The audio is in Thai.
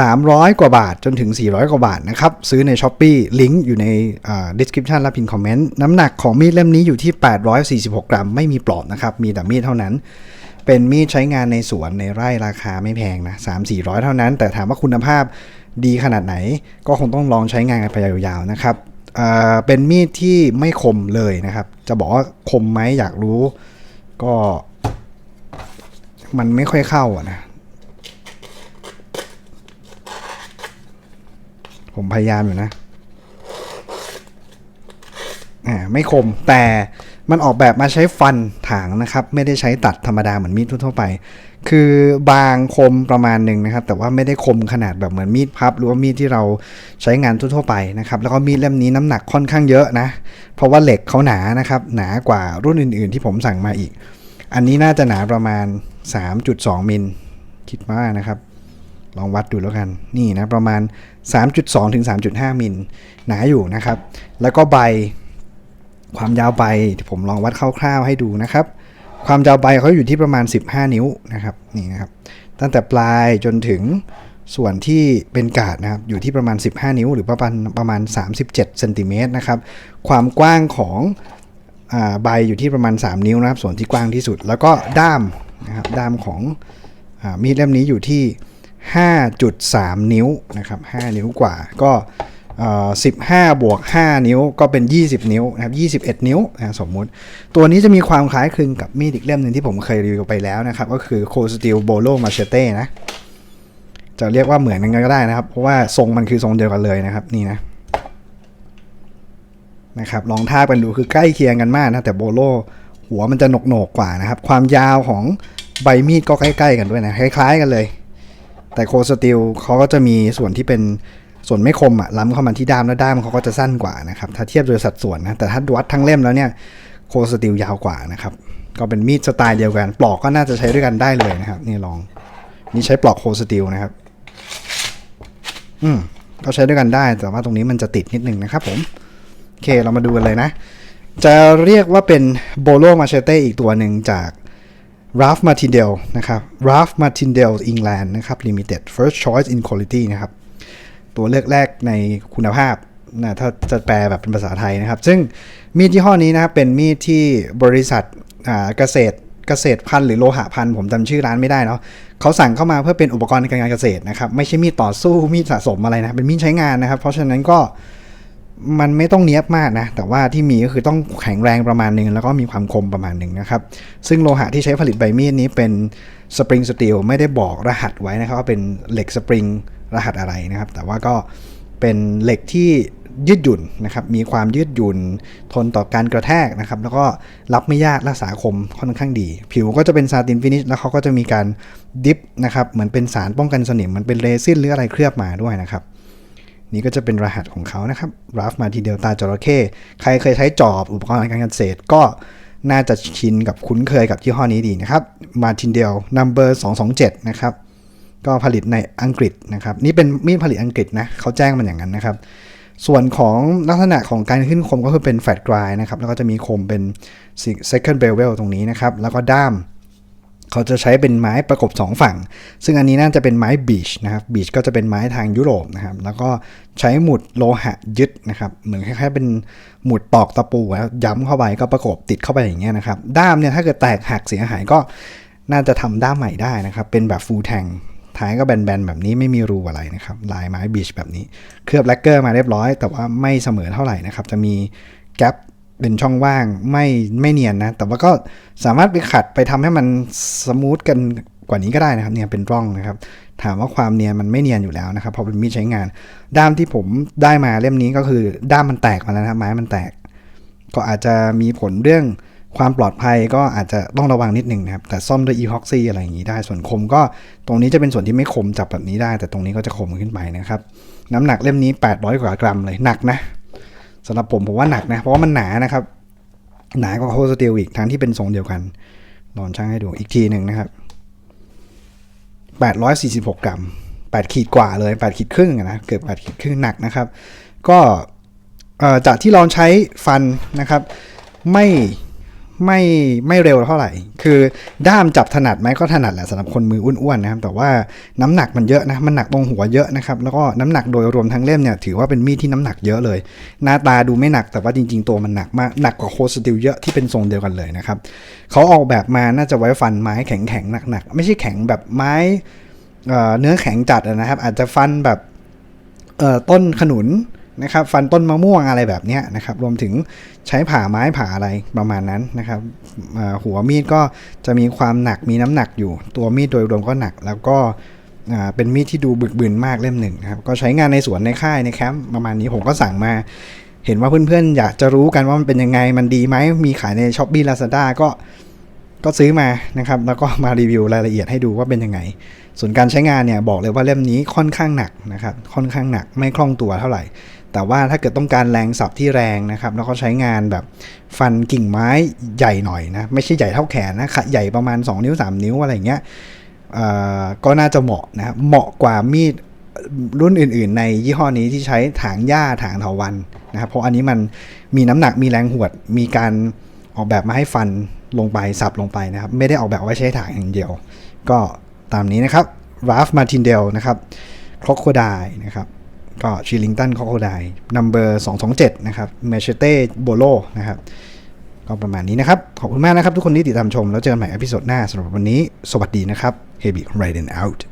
300 กว่าบาทจนถึง 400 กว่าบาทนะครับ ซื้อใน s h อ p e e ลิงก์อยู่ใน description และพินคอมเมนต์ น้ำหนักของมีดเล่มนี้อยู่ที่ 846 กรัม ไม่มีปลอกนะครับ มีแต่มีดเท่านั้น เป็นมีดใช้งานในสวนในไร่ราคาไม่แพงนะ 3 400 เท่านั้น แต่ถามว่าคุณภาพดีขนาดไหน ก็คงต้องลองใช้งานกันไปยาวๆนะครับเป็นมีดที่ไม่คมเลยนะครับ จะบอกว่าคมไหมอยากรู้ ก็ มันไม่ค่อยเข้านะ ผมพยายามอยู่นะอ่าไม่คมแต่มันออกแบบมาใช้ฟันถางนะครับ ไม่ได้ใช้ตัดธรรมดาเหมือนมีดทั่วไป คือบางคมประมาณหนึ่งนะครับ แต่ว่าไม่ได้คมขนาดแบบเหมือนมีดพับ หรือว่ามีดที่เราใช้งานทั่วไปนะครับ แล้วก็มีดเล่มนี้น้ำหนักค่อนข้างเยอะนะ เพราะว่าเหล็กเขาหนานะครับ หนากว่ารุ่นอื่น ๆ ที่ผมสั่งมาอีก อันนี้น่าจะหนาประมาณ 3.2มิลคิดว่านะครับ ลองวัดดูแล้วกันนี่นะประมาณ 3.2 ถึง 3.5 มิลหนาอยู่นะครับ แล้วก็ใบความยาวใบที่ผมลองวัดคร่าวๆให้ดูนะครับ ความยาวใบเขาอยู่ที่ประมาณ 15 นิ้วนะครับนี่นะครับ ตั้งแต่ปลายจนถึงส่วนที่เป็นกาดนะครับอยู่ที่ประมาณ 15 นิ้ว หรือประมาณประมาณ 37เซนติเมตรนะครับความกว้างของอใบอยู่ที่ประมาณ 3 นิ้วนะครับ ส่วนที่กว้างที่สุด แล้วก็ด้ามนะครับด้ามของอมีดเล่มนี้อยู่ที่ 5.3 นิ้วนะครับ5นิ้วกว่าก็15 บวก 5 นิ้วก็เป็น 20 นิ้วนะครับ21 นิ้วนะสมมุติ ตัวนี้จะมีความคล้ายคลึงกับมีดอีกเล่มหนึ่งที่ผมเคยรีวิวไปแล้วนะครับ ก็คือ c o Steel Bolo Machete นะ จะเรียกว่าเหมือนกันก็ได้นะครับ เพราะว่าทรงมันคือทรงเดียวกันเลยนะครับ นี่นะนะครับลองทากันดูคือใกล้เคียงกันมากนะ แต่โบโลหัวมันจะหนกหนกกว่านะครับ ความยาวของใบมีดก็ใกล้ ๆ กันด้วยนะคล้าย ๆ กันเลย แต่โคสติลเขาก็จะมีส่วนที่เป็นส่วนไม่คมอะล้ำเข้ามาที่ด้ามแล้วด้ามเขาก็จะสั้นกว่านะครับถ้าเทียบโดยสัดส่วนนะแต่ถ้าวัดทั้งเล่มแล้วเนี่ยโคสติลยาวกว่านะครับก็เป็นมีดสไตล์เดียวกัน ปลอกก็น่าจะใช้ด้วยกันได้เลยนะครับ นี่ลอง นี่ใช้ปลอกโคสติลนะครับ อืมก็ใช้ด้วยกันได้ แต่ว่าตรงนี้มันจะติดนิดนึงนะครับ ผมโอเคเรามาดูกันเลยนะ จะเรียกว่าเป็นโบโลมาเชเต้อีกตัวหนึ่งจาก Ralph Martindale นะครับ Ralph Martindale England นะครับ Limited First Choice in Quality นะครับ ตัวเลือกแรกในคุณภาพนะถ้าจะแปลแบบเป็นภาษาไทยนะครับ ซึ่งมีดยี่ห้อนี้นะครับเป็นมีดที่บริษัทเกษตรเกษตรพันธุ์หรือโลหะพันธุ์ผมจำชื่อร้านไม่ได้เนาะเขาสั่งเข้ามาเพื่อเป็นอุปกรณ์ในการเกษตรนะครับ ไม่ใช่มีดต่อสู้มีดสะสมอะไรนะ เป็นมีดใช้งานนะครับ เพราะฉะนั้นก็ มันไม่ต้องเนี้ยบมากนะ แต่ว่าที่มีก็คือต้องแข็งแรงประมาณหนึ่งแล้วก็มีความคมประมาณหนึ่งนะครับ ซึ่งโลหะที่ใช้ผลิตใบมีดนี้เป็นสปริงสตีลไม่ได้บอกรหัสไว้นะครับว่าเป็นเหล็กสปริงรหัสอะไรนะครับ แต่ว่าก็เป็นเหล็กที่ยืดหยุ่นนะครับ มีความยืดหยุ่นทนต่อการกระแทกนะครับ แล้วก็รับไม่ยากรักษาคมค่อนข้างดี ผิวก็จะเป็นซาตินฟินิชแล้วเขาก็จะมีการดิฟนะครับ เหมือนเป็นสารป้องกันสนิม มันเป็นเรซินหรืออะไรเคลือบมาด้วยนะครับ นี่ก็จะเป็นรหัสของเขานะครับราฟมาทีเดลตาจระเข้ใครเคยใช้จอบอุปกรณ์การเกษตรก็น่าจะชินกับคุ้นเคยกับยี่ห้อนี้ดีนะครับมาทินเดลนัมเบอร์227 นะครับ ก็ผลิตในอังกฤษนะครับ นี่เป็นมีดผลิตอังกฤษนะเขาแจ้งมันอย่างนั้นนะครับ ส่วนของลักษณะของการขึ้นคมก็คือเป็นแฟลตกรายนะครับ แล้วก็จะมีคมเป็น second bevel ตรงนี้นะครับ แล้วก็ด้าม เขาจะใช้เป็นไม้ประกบ 2 ฝั่ง ซึ่งอันนี้น่าจะเป็นไม้บีชนะครับบีชก็จะเป็นไม้ทางยุโรปนะครับ แล้วก็ใช้หมุดโลหะยึดนะครับ เหมือนคล้ายๆเป็นหมุดตอกตะปูแล้วย้ำเข้าไปก็ประกบติดเข้าไปอย่างเงี้ยนะครับ ด้ามเนี่ยถ้าเกิดแตกหักเสียหายก็น่าจะทำด้ามใหม่ได้นะครับ เป็นแบบฟูลแทงท้ายก็แบนๆแบบนี้ไม่มีรูอะไรนะครับ ลายไม้บีชแบบนี้ เคลือบแลกเกอร์มาเรียบร้อย แต่ว่าไม่เสมอเท่าไหร่นะครับ จะมีแกลบ เป็นช่องว่างไม่ไม่เนียนนะ แต่ว่าก็สามารถไปขัดไปทำให้มันสมูทกันกว่านี้ก็ได้นะครับ เนี่ยเป็นร่องนะครับ ถามว่าความเนียนมันไม่เนียนอยู่แล้วนะครับพราะเป็นมีดใช้งาน ด้ามที่ผมได้มาเล่มนี้ก็คือด้ามมันแตกมาแล้วนะครับไม้มันแตก ก็อาจจะมีผลเรื่องความปลอดภัยก็อาจจะต้องระวังนิดหนึ่งนะครับ แต่ซ่อมด้วยอีพ็อกซี่อะไรอย่างนี้ได้ ส่วนคมก็ตรงนี้จะเป็นส่วนที่ไม่คมจับแบบนี้ได้ แต่ตรงนี้ก็จะคมขึ้นไปนะครับ น้ำหนักเล่มนี้ 800 กว่ากรัมเลยหนักนะ สำหรับผมผมว่าหนักนะ เพราะว่ามันหนานะครับ หนากว่าโฮสเตลอีกทั้งที่เป็นทรงเดียวกันลองช่างให้ดูอีกทีหนึ่งนะครับ 846 กรัม 8 ขีดกว่าเลย 8 ขีดครึ่งนะ เกือบ8ขีดครึ่งหนักนะครับ ก็จากที่ลองใช้ฟันนะครับ ไม่ ไม่ไม่เร็วเท่าไหร่ คือด้ามจับถนัดไหมก็ถนัดแหละสำหรับคนมืออ้วนๆนะครับ แต่ว่าน้ำหนักมันเยอะนะ มันหนักตรงหัวเยอะนะครับ แล้วก็น้ำหนักโดยรวมทั้งเล่มเนี่ยถือว่าเป็นมีดที่น้ำหนักเยอะเลย หน้าตาดูไม่หนักแต่ว่าจริงๆ ตัวมันหนักมาก หนักกว่าโคสติลเยอะที่เป็นทรงเดียวกันเลยนะครับ เขาออกแบบมาน่าจะไว้ฟันไม้แข็งๆหนักๆ ไม่ใช่แข็งแบบไม้เนื้อแข็งจัดนะครับ อาจจะฟันแบบต้นขนุน นะครับฟันต้นมะม่วงอะไรแบบนี้นะครับรวมถึงใช้ผ่าไม้ผ่าอะไรประมาณนั้นนะครับหัวมีดก็จะมีความหนักมีน้ำหนักอยู่ ตัวมีดโดยรวมก็หนัก แล้วก็เป็นมีดที่ดูบึกบึนมากเล่มหนึ่งนะครับก็ใช้งานในสวนในค่ายในแคมป์ประมาณนี้ผมก็สั่งมาเห็นว่าเพื่อนๆ อยากจะรู้กันว่ามันเป็นยังไง มันดีไหม มีขายใน s h อ p e e Lazada ก็ ก็ซื้อมานะครับ แล้วก็มารีวิวรายละเอียดให้ดูว่าเป็นยังไง ส่วนการใช้งานเนี่ยบอกเลยว่าเล่มนี้ค่อนข้างหนักนะครับ ค่อนข้างหนัก ไม่คล่องตัวเท่าไหร่ แต่ว่าถ้าเกิดต้องการแรงสับที่แรงนะครับ แล้วก็ใช้งานแบบฟันกิ่งไม้ใหญ่หน่อยนะ ไม่ใช่ใหญ่เท่าแขนนะขใหญ่ประมาณ 2 นิ้ว 3 นิ้วอะไรเงี้ยก็น่าจะเหมาะนะครับเหมาะกว่ามีดรุ่นอื่น ๆ ในยี่ห้อนี้ที่ใช้ถางหญ้าถางเถาวันนะครับ เพราะอันนี้มันมีน้ำหนักมีแรงหวด มีการออกแบบมาให้ฟันลงไปสับลงไปนะครับ ไม่ได้ออกแบบไว้ใช้ถางอย่างเดียว ก็ตามนี้นะครับราฟมาตินเดลนะครับค o อกโคไดนะครับ ก็ชิลิงตันคอโคไดนัมเบอร์227 นะครับเมเชเต้โบโลนะครับ ก็ประมาณนี้นะครับ ขอบคุณมากนะครับทุกคนที่ติดตามชม แล้วเจอกันใหม่อพิโซดหน้าสำหรับวันนี้ สวัสดีนะครับเฮบิไรเดนเอาท์